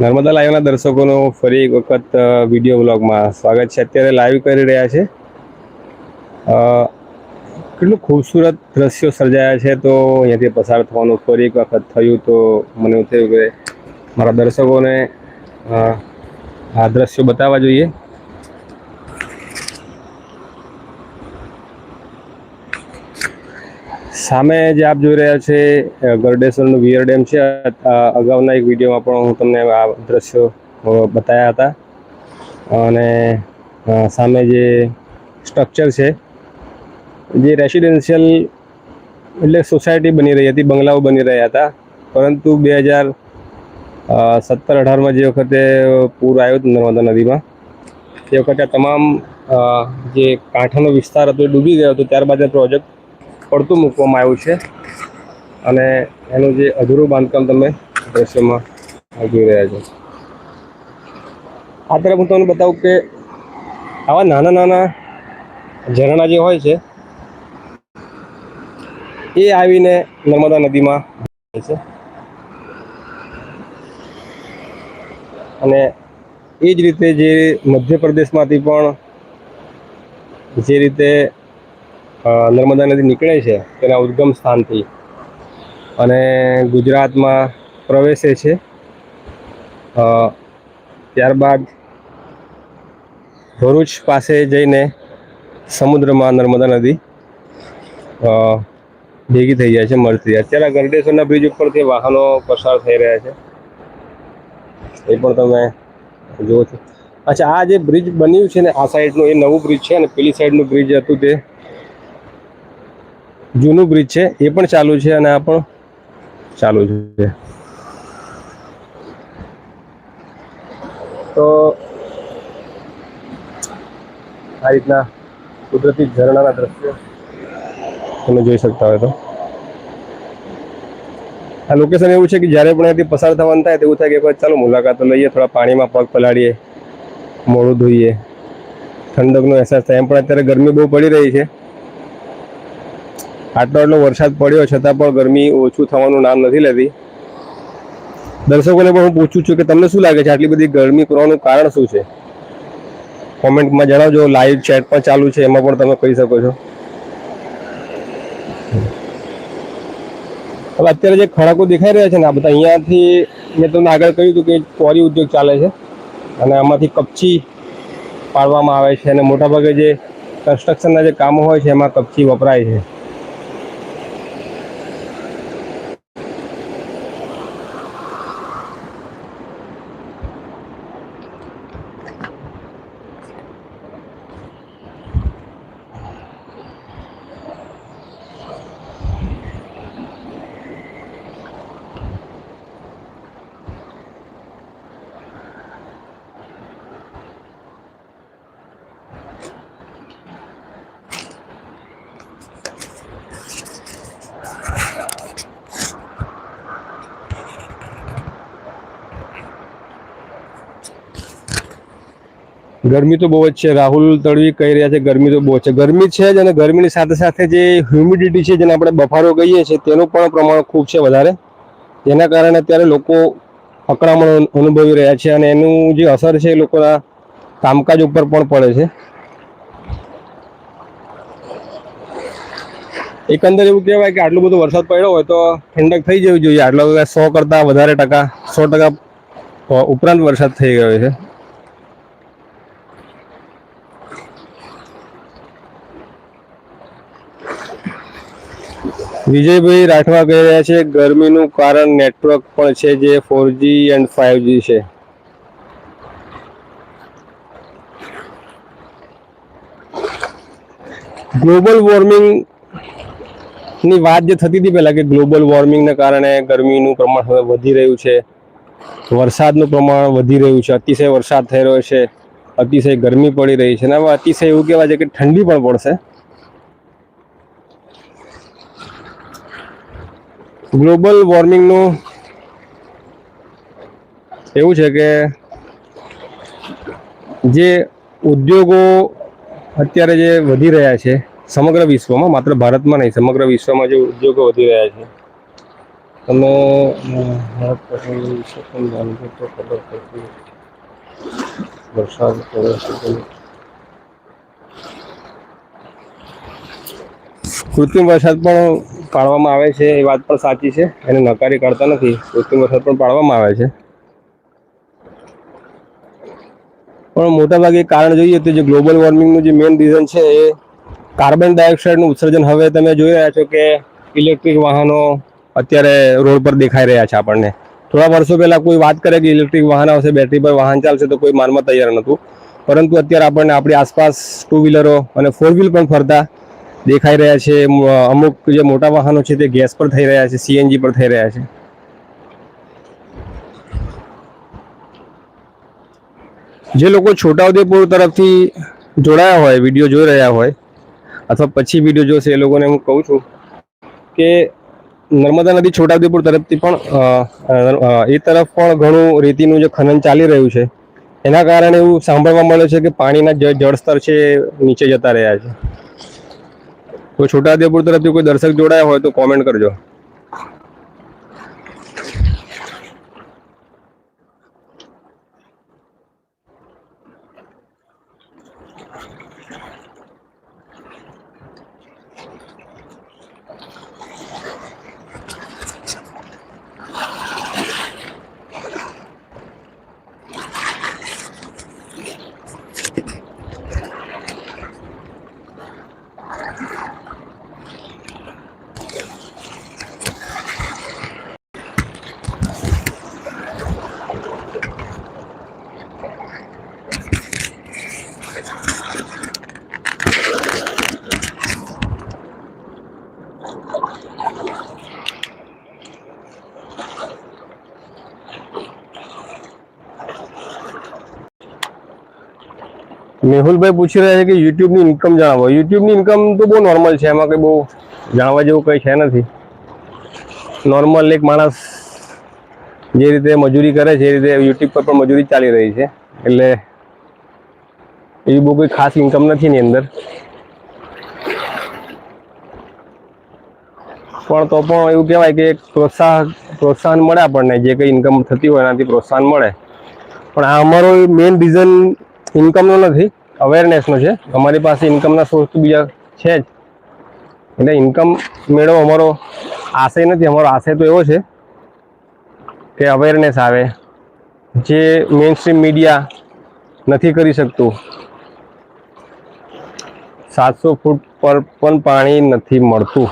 નર્મદા લાઈવના દર્શકોનો ફરી એક વખત વીડિયો બ્લોગમાં સ્વાગત છે. અત્યારે લાઈવ કરી રહ્યા છે. કેટલું ખૂબસૂરત દ્રશ્યો સર્જાયા છે તો અહીંયાથી પસાર થવાનું ફરી એક વખત થયું તો મને એવું થયું કે મારા દર્શકોને આ દ્રશ્યો બતાવવા જોઈએ. સામે જે આપ જોઈ રહ્યા છે ગરડેશ્વરનો વિયર ડેમ છે. અગાઉના એક વિડીયોમાં પણ હું તમને આ દ્રશ્યો બતાવ્યા હતા. અને સામે જે સ્ટ્રક્ચર છે, જે રેસિડેન્શિયલ એટલે સોસાયટી બની રહી હતી, બંગલાઓ બની રહ્યા હતા. પરંતુ બે હજાર સત્તર અઢારમાં જે વખતે પૂર આવ્યું હતું નર્મદા નદીમાં, તે વખતે તમામ જે કાંઠાનો વિસ્તાર હતો એ ડૂબી ગયો હતો. ત્યારબાદ એ પ્રોજેક્ટ પડતું મૂકવામાં આવ્યું છે. અને એનું જે અધૂરું બાંધકામ તમે દ્રશ્યમાં જોઈ રહ્યા છો. આ તરફ હું તમને બતાવું કે આવા નાના નાના ઝરણા જે હોય છે, એ આવીને નર્મદા નદીમાં છે. અને એ જ રીતે જે મધ્યપ્રદેશમાંથી પણ જે રીતે નર્મદા નદી નીકળે છે તેના ઉદ્ગમ સ્થાનથી. અને ગુજરાતમાં પ્રવેશે છે. ત્યારબાદ ભરૂચ પાસે જઈને સમુદ્રમાં નર્મદા નદી ભેગી થઈ જાય છે, મળતી અત્યારે ગરડેશ્વરના બ્રિજ ઉપરથી વાહનો પસાર થઈ રહ્યા છે. એ પણ તમે જુઓ છો. અચ્છા, આ જે બ્રિજ બન્યું છે ને, આ સાઈડનું, એ નવું બ્રિજ છે અને પેલી સાઈડનું બ્રિજ હતું તે? જૂનું બ્રિજ છે, એ પણ ચાલુ છે અને આ પણ ચાલુ છે. તો આ રીતના કુદરતી ઝરણાના દ્રશ્યો તમે જોઈ શકતા હોય તો. આ લોકેશન એવું છે કે જ્યારે પણ અહીંયાથી પસાર થવાનું થાય તેવું થાય કે એક ચાલો મુલાકાત લઈએ, થોડા પાણીમાં પગ પલાળીએ, મોડું ધોઈએ. ઠંડકનો અહેસાસ થાય એમ પણ અત્યારે ગરમી બહુ પડી રહી છે. આટલો આટલો વરસાદ પડ્યો, છતાં પણ ગરમી ઓછું થવાનું નામ નથી લેતી. દર્શકોને પણ હું પૂછું છું કે તમને શું લાગે છે? આટલી બધી ગરમી કરવાનું કારણ શું છે? કોમેન્ટમાં જણાવજો લાઈવ ચેટ પણ ચાલુ છે, એમાં પણ તમે કહી શકો છો. હવે અત્યારે જે ખડકો દેખાઈ રહ્યા છે ને, આ બધા અહીંયાથી મેં તમને આગળ કહ્યું હતું કે ચોરી ઉદ્યોગ ચાલે છે અને આમાંથી કપચી પાડવામાં આવે છે અને મોટાભાગે જે કન્સ્ટ્રક્શનના જે કામો હોય છે, એમાં કપચી વપરાય છે. ગરમી તો બહુ જ છે. રાહુલ તળવી કહી રહ્યા છે, ગરમી તો બહુ છે. ગરમી છે જ અને ગરમીની સાથે સાથે જે હ્યુમિડિટી છે, જેને આપણે બફારો કહીએ છીએ, તેનું પણ પ્રમાણ ખૂબ છે વધારે. જેના કારણે અત્યારે લોકો અકળામણ અનુભવી રહ્યા છે અને એનું જે અસર છે એ લોકોના કામકાજ ઉપર પણ પડે છે. એકંદર એવું કહેવાય કે આટલો બધો વરસાદ પડ્યો હોય તો ઠંડક થઈ જવી જોઈએ. આટલો સો કરતાં વધારે ટકા, સો ટકા ઉપરાંત વરસાદ થઈ ગયો છે. વિજયભાઈ રાઠવા કહી રહ્યા છે, ગરમીનું કારણ નેટવર્ક પણ છે જે four G and five G છે. ગ્લોબલ વોર્મિંગની વાત જે થતી હતી પહેલાં કે ગ્લોબલ વોર્મિંગને કારણે ગરમીનું પ્રમાણ હવે વધી રહ્યું છે, વરસાદનું પ્રમાણ વધી રહ્યું છે, અતિશય વરસાદ થઈ રહ્યો છે, અતિશય ગરમી પડી રહી છે અને હવે અતિશય એવું કહેવાય છે કે ઠંડી પણ પડશે. ગ્લોબલ વોર્મિંગનું એવું છે કે જે ઉદ્યોગો અત્યારે જે વધી રહ્યા છે, સમગ્ર વિશ્વમાં, માત્ર ભારતમાં નહીં, સમગ્ર વિશ્વમાં જે ઉદ્યોગો વધી રહ્યા છે. તમે, વરસાદ પડે છે કે નહીં. કૃત્રિમ વરસાદ પણ પાડવામાં આવે છે, એ વાત પણ સાચી છે. એને નકારી કાઢતા નથી, કૃત્રિમ વરસાદ પણ પાડવામાં આવે છે. પણ મોટાભાગે કારણ જોઈએ તો જે ગ્લોબલ વોર્મિંગનું જે મેઇન રીઝન છે એ કાર્બન ડાયોક્સાઇડનું ઉત્સર્જન હવે તમે જોઈ રહ્યા છો કે ઇલેક્ટ્રિક વાહનો અત્યારે રોડ પર દેખાઈ રહ્યા છે આપણને. થોડા વર્ષો પહેલાં કોઈ વાત કરે કે ઇલેક્ટ્રિક વાહન આવશે, બેટરી પર વાહન ચાલશે તો કોઈ માનમાં તૈયાર નહોતું. પરંતુ અત્યારે આપણને આપણી આસપાસ ટુ વ્હીલરો અને ફોર વ્હીલ પણ ફરતા દેખાઈ રહ્યા છે. અમુક જે મોટા વાહનો છે તે ગેસ પર થઈ રહ્યા છે, સીએનજી પર થઈ રહ્યા છે. જે લોકો છોટાઉદેપુર તરફથી જોડાયા હોય, વીડિયો જોઈ રહ્યા હોય, અથવા પછી વીડિયો જોશે, એ લોકોને હું કહું છું કે નર્મદા નદી છોટાઉદેપુર તરફથી પણ એ તરફ પણ ઘણું રેતીનું જે ખનન ચાલી રહ્યું છે, એના કારણે એવું સાંભળવા મળે છે કે પાણીના જળસ્તર છે, નીચે જતા રહ્યા છે. તો છોટાઉદેપુર તરફથી કોઈ દર્શક જોડાયા હોય તો કોમેન્ટ કરજો. મેહુલભાઈ પૂછી રહ્યા છે કે યુટ્યુબની ઇન્કમ જણાવો. યુટ્યુબની ઇન્કમ તો બહુ નોર્મલ છે, એમાં કંઈ બહુ જાણવા જેવું કંઈ છે નથી. નોર્મલ એક માણસ જે રીતે મજૂરી કરે છે, એ રીતે યુટ્યુબ પર પણ મજૂરી ચાલી રહી છે. એટલે એવી બહુ કોઈ ખાસ ઇન્કમ નથી એની અંદર. પણ તો પણ એવું કહેવાય કે પ્રોત્સાહન પ્રોત્સાહન મળે આપણને. જે કંઈ ઇન્કમ થતી હોય એનાથી પ્રોત્સાહન મળે. પણ આ અમારો મેઇન રીઝન ઇન્કમનો નથી. અવેરનેસનો છે. અમારી પાસે ઇન્કમના સોર્સ તો બીજા છે જ. એટલે ઇન્કમ મેળવો, અમારો આશય નથી, અમારો આશય તો એવો છે કે અવેરનેસ આવે. જે મેઇન સ્ટ્રીમ મીડિયા નથી કરી શકતું. સાતસો ફૂટ પર પણ પાણી નથી મળતું.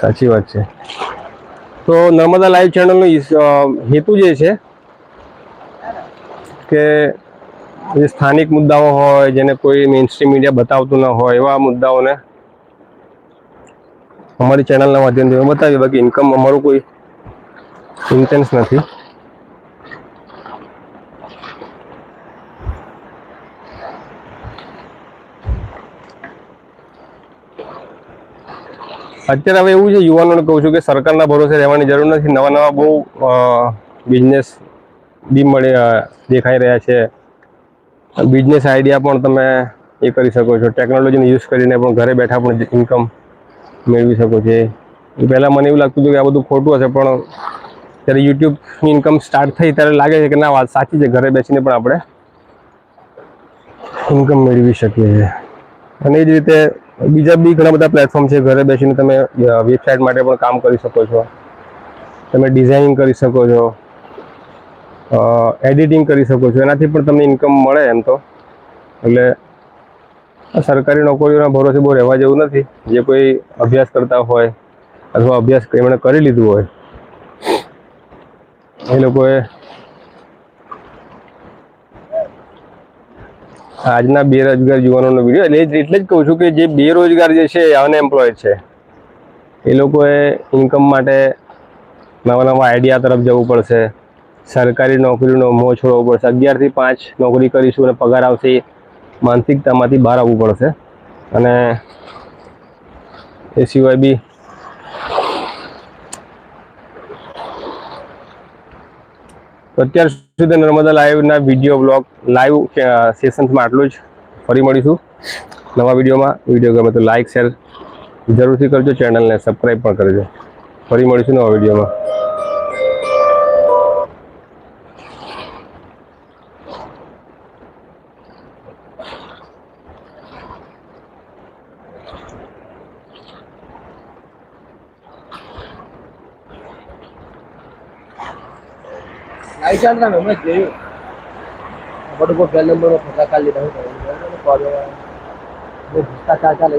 સાચી વાત છે. તો નર્મદા લાઈવ ચેનલનો હેતુ જે છે કે જે સ્થાનિક મુદ્દાઓ હોય, જેને કોઈ મેઇનસ્ટ્રીમ મીડિયા બતાવતું ન હોય, એવા મુદ્દાઓને અમારી ચેનલના માધ્યમથી અમે બતાવીએ. બાકી ઇન્કમ અમારું કોઈ ઇન્ટેન્સ નથી. અત્યારે હવે એવું છે, યુવાનોને કહું છું કે સરકારના ભરોસે રહેવાની જરૂર નથી. નવા નવા બહુ બિઝનેસ બી મળી દેખાઈ રહ્યા છે. બિઝનેસ આઈડિયા પણ તમે એ કરી શકો છો. ટેકનોલોજીનો યુઝ કરીને પણ ઘરે બેઠા પણ ઇન્કમ મેળવી શકો છો. એ પહેલાં મને એવું લાગતું હતું કે આ બધું ખોટું હશે, પણ જ્યારે યુટ્યુબની ઇન્કમ સ્ટાર્ટ થઈ ત્યારે લાગે છે કે ના, વાત સાચી છે, ઘરે બેસીને પણ આપણે ઇન્કમ મેળવી શકીએ છીએ. અને એ જ રીતે બીજા બી ઘણા બધા પ્લેટફોર્મ છે, ઘરે બેસીને તમે વેબસાઇટ માટે પણ કામ કરી શકો છો. તમે ડિઝાઇનિંગ કરી શકો છો. એડિટિંગ કરી શકો છો. એનાથી પણ તમને ઇન્કમ મળે એમ તો. એટલે સરકારી નોકરીઓના ભરોસે બહુ રહેવા જેવું નથી. જે કોઈ અભ્યાસ કરતા હોય અથવા અભ્યાસ એમણે કરી લીધું હોય, એ લોકોએ આજના બેરોજગાર યુવાનોનો વીડિયો એટલે એટલે જ કહું છું કે જે બેરોજગાર જે છે અનએમ્પ્લોયડ છે. એ લોકોએ ઇન્કમ માટે નવા નવા આઈડિયા તરફ જવું પડશે. સરકારી નોકરીનો મોહ છોડવો પડશે. અગિયારથી પાંચ નોકરી કરીશું અને પગાર આવશે માનસિકતામાંથી બહાર આવવું પડશે. અને એ સિવાય બી અત્યાર સુધી નર્મદા લાઈવના વીડિયો બ્લોગ લાઈવ સેશન્સમાં આટલું જ. ફરી મળીશું નવા વિડીયોમાં. વીડિયો ગમે તો લાઇક શેર જરૂરથી કરજો. ચેનલને સબસ્ક્રાઈબ પણ કરજો. ફરી મળીશું નવા વિડીયોમાં. ચાલ ના હમણાં જોયું ફટોફટ પહેલા નંબર ફટાકા લીધા હું ભ્રષ્ટાચાર ચાલે